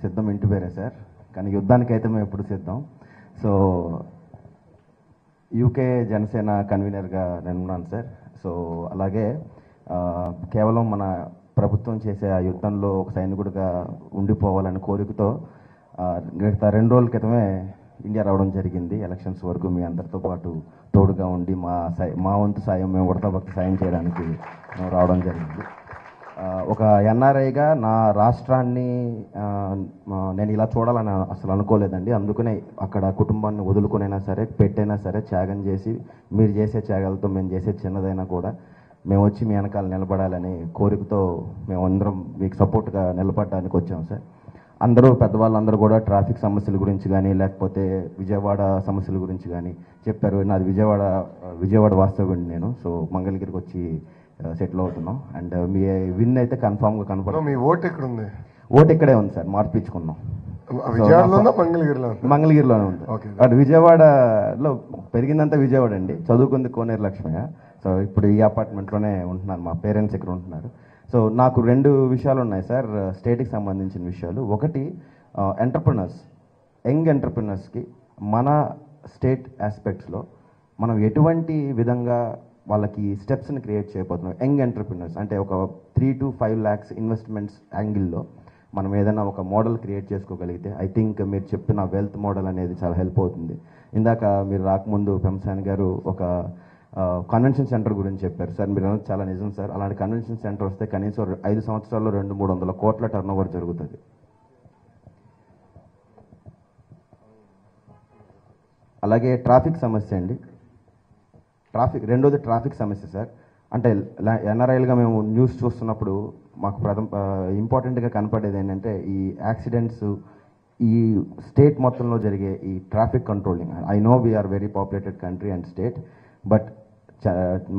సిద్ధం ఇంటి పేరే సార్. కానీ యుద్ధానికైతే మేము ఎప్పుడు సిద్ధం. సో యూకే జనసేన కన్వీనర్గా నేను ఉన్నాను సార్. సో అలాగే కేవలం మన ప్రభుత్వం చేసే ఆ యుద్ధంలో ఒక సైనికుడిగా ఉండిపోవాలని కోరికతో గత రెండు రోజుల క్రితమే ఇండియా రావడం జరిగింది. ఎలక్షన్స్ వరకు మీ అందరితో పాటు తోడుగా ఉండి మా సై- మా వంతు సాయం మేము ఉడతా భక్తి సాయం చేయడానికి రావడం జరిగింది. ఒక ఎన్ఆర్ఐగా నా రాష్ట్రాన్ని నేను ఇలా చూడాలని అసలు అనుకోలేదండి. అందుకనే అక్కడ కుటుంబాన్ని వదులుకునైనా సరే పెట్టైనా సరే త్యాగం చేసి మీరు చేసే త్యాగాలతో మేము చేసే చిన్నదైనా కూడా మేము వచ్చి మీ వెనకాల నిలబడాలని కోరికతో మేము అందరం మీకు సపోర్ట్గా నిలబడడానికి వచ్చాం సార్. అందరూ పెద్దవాళ్ళందరూ కూడా ట్రాఫిక్ సమస్యల గురించి కానీ లేకపోతే విజయవాడ సమస్యల గురించి కానీ చెప్పారు. నాది విజయవాడ విజయవాడ వాస్తవ్యండి నేను. సో మంగళగిరికి వచ్చి సెటిల్ అవుతున్నాం. అండ్ మీ విన్ అయితే కన్ఫామ్గా No, కనపడ మీ ఓట్ ఎక్కడ ఉంది ఓటు ఇక్కడే ఉంది సార్ మార్పించుకున్నాం మంగళగిరిలోనే? ఉంది. అటు విజయవాడలో పెరిగిందంతా విజయవాడ అండి. చదువుకుంది కోనేరు లక్ష్మయ్య. సో ఇప్పుడు ఈ అపార్ట్మెంట్లోనే ఉంటున్నాను మా పేరెంట్స్ ఇక్కడ ఉంటున్నారు. సో నాకు రెండు విషయాలు ఉన్నాయి సార్ స్టేట్కి సంబంధించిన విషయాలు. ఒకటి ఎంటర్ప్రినర్స్ యంగ్ ఎంటర్ప్రినర్స్కి మన స్టేట్ ఆస్పెక్ట్స్లో మనం ఎటువంటి విధంగా వాళ్ళకి స్టెప్స్ని క్రియేట్ చేయబోతున్నాం. యంగ్ ఎంటర్ప్రినర్స్ అంటే ఒక three to five lakhs investments యాంగిల్లో మనం ఏదైనా ఒక మోడల్ క్రియేట్ చేసుకోగలిగితే ఐ థింక్ మీరు చెప్పిన వెల్త్ మోడల్ అనేది చాలా హెల్ప్ అవుతుంది. ఇందాక మీరు రాకముందు పెంసాన్ గారు ఒక కన్వెన్షన్ సెంటర్ గురించి చెప్పారు. సార్ మీరు అన్నది చాలా నిజం సార్. అలాంటి కన్వెన్షన్ సెంటర్ వస్తే కనీసం ఐదు సంవత్సరాల్లో రెండు మూడు వందల కోట్ల టర్న్ ఓవర్ జరుగుతుంది. అలాగే ట్రాఫిక్ సమస్య అండి. ట్రాఫిక్ రెండోది ట్రాఫిక్ సమస్య సార్. అంటే ఎన్ఆర్ఐలుగా మేము న్యూస్ చూస్తున్నప్పుడు మాకు ప్రథమ ఇంపార్టెంట్గా కనపడేది ఏంటంటే ఈ యాక్సిడెంట్స్ ఈ స్టేట్ మొత్తంలో జరిగే ఈ traffic controlling. I know we are very populated country and state but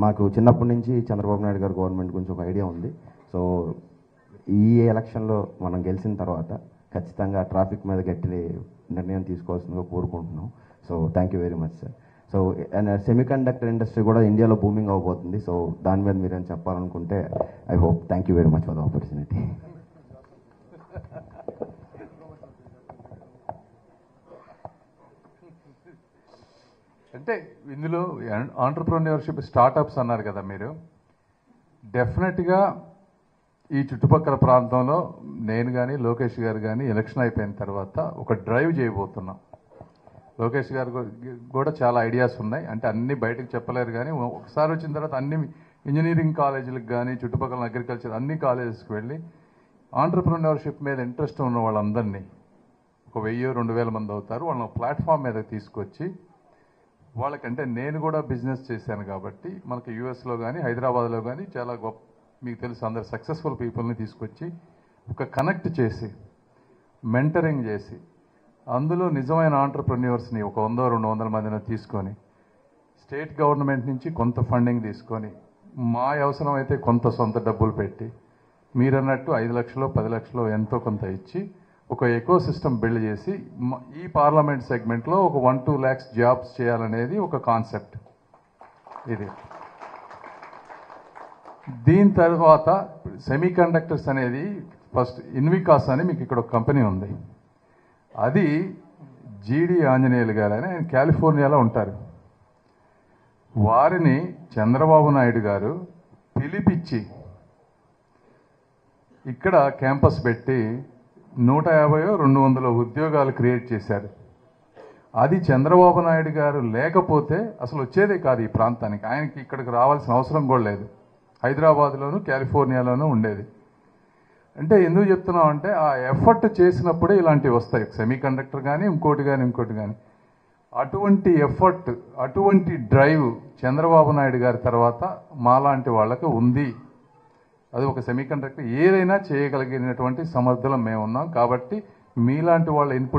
మాకు చిన్నప్పటి నుంచి చంద్రబాబు నాయుడు గారు గవర్నమెంట్ గురించి ఒక ఐడియా ఉంది. సో ఈ ఎలక్షన్లో మనం గెలిచిన తర్వాత ఖచ్చితంగా ట్రాఫిక్ మీద గట్టి నిర్ణయం తీసుకోవాల్సిందిగా కోరుకుంటున్నాం. So thank you very much sir. So and semiconductor industry కూడా ఇండియాలో బూమింగ్ అవబోతుంది. సో దాని మీద మీరు ఏం చెప్పాలనుకుంటే I hope thank you very much for the opportunity అంటే ఇందులో ఆంటర్ప్రెన్యూర్షిప్ స్టార్టప్స్ అన్నారు కదా మీరు. డెఫినెట్గా ఈ చుట్టుపక్కల ప్రాంతంలో నేను కానీ లోకేష్ గారు కానీ ఎలక్షన్ అయిపోయిన తర్వాత ఒక డ్రైవ్ చేయబోతున్నాం. లోకేష్ గారు కూడా చాలా ఐడియాస్ ఉన్నాయి. అంటే అన్ని బయటకు చెప్పలేరు కానీ ఒకసారి వచ్చిన తర్వాత అన్ని ఇంజనీరింగ్ కాలేజీలకు కానీ చుట్టుపక్కల అగ్రికల్చర్ అన్ని కాలేజెస్కి వెళ్ళి ఆంటర్ప్రినర్షిప్ మీద ఇంట్రెస్ట్ ఉన్న వాళ్ళందరినీ ఒక వెయ్యి రెండు వేల మంది అవుతారు. వాళ్ళని ప్లాట్ఫామ్ మీద తీసుకొచ్చి వాళ్ళకంటే నేను కూడా బిజినెస్ చేశాను కాబట్టి మనకి యూఎస్లో కానీ హైదరాబాద్లో కానీ చాలా గొప్ప మీకు తెలుసు అందరు సక్సెస్ఫుల్ పీపుల్ని తీసుకొచ్చి ఒక కనెక్ట్ చేసి మెంటరింగ్ చేసి అందులో నిజమైన ఆంటర్ప్రెన్యూర్స్ని ఒక వందో రెండు వందల మందిని తీసుకొని స్టేట్ గవర్నమెంట్ నుంచి కొంత ఫండింగ్ తీసుకొని మా అవసరం అయితే కొంత సొంత డబ్బులు పెట్టి మీరన్నట్టు ఐదు లక్షలు పది లక్షలు ఎంతో కొంత ఇచ్చి ఒక ఎకో సిస్టమ్ బిల్డ్ చేసి ఈ పార్లమెంట్ సెగ్మెంట్లో ఒక వన్ టూ ల్యాక్స్ జాబ్స్ చేయాలనేది ఒక కాన్సెప్ట్. ఇది. దీని తర్వాత సెమీ కండక్టర్స్ అనేది ఫస్ట్ ఇన్వికాస్ అని మీకు ఇక్కడ ఒక కంపెనీ ఉంది. అది జీడి ఆంజనేయులు గారు అని ఆయన కాలిఫోర్నియాలో ఉంటారు. వారిని చంద్రబాబు నాయుడు గారు పిలిపించి ఇక్కడ క్యాంపస్ పెట్టి నూట యాభైయో రెండు వందల ఉద్యోగాలు క్రియేట్ చేశారు. అది చంద్రబాబు నాయుడు గారు లేకపోతే అసలు వచ్చేదే కాదు ఈ ప్రాంతానికి. ఆయనకి ఇక్కడికి రావాల్సిన అవసరం కూడా లేదు. హైదరాబాద్లోను కాలిఫోర్నియాలోనూ ఉండేది. అంటే ఎందుకు చెప్తున్నాం అంటే ఆ ఎఫర్ట్ చేసినప్పుడే ఇలాంటివి వస్తాయి. సెమీ కండక్టర్ కానీ ఇంకోటి కానీ ఇంకోటి కానీ అటువంటి ఎఫర్ట్ అటువంటి డ్రైవ్ చంద్రబాబు నాయుడు గారి తర్వాత మాలాంటి వాళ్ళకి ఉంది. అది ఒక సెమీ కండక్టర్ ఏదైనా చేయగలిగినటువంటి సమర్థులం మేము ఉన్నాం కాబట్టి మీలాంటి వాళ్ళ ఇన్పుట్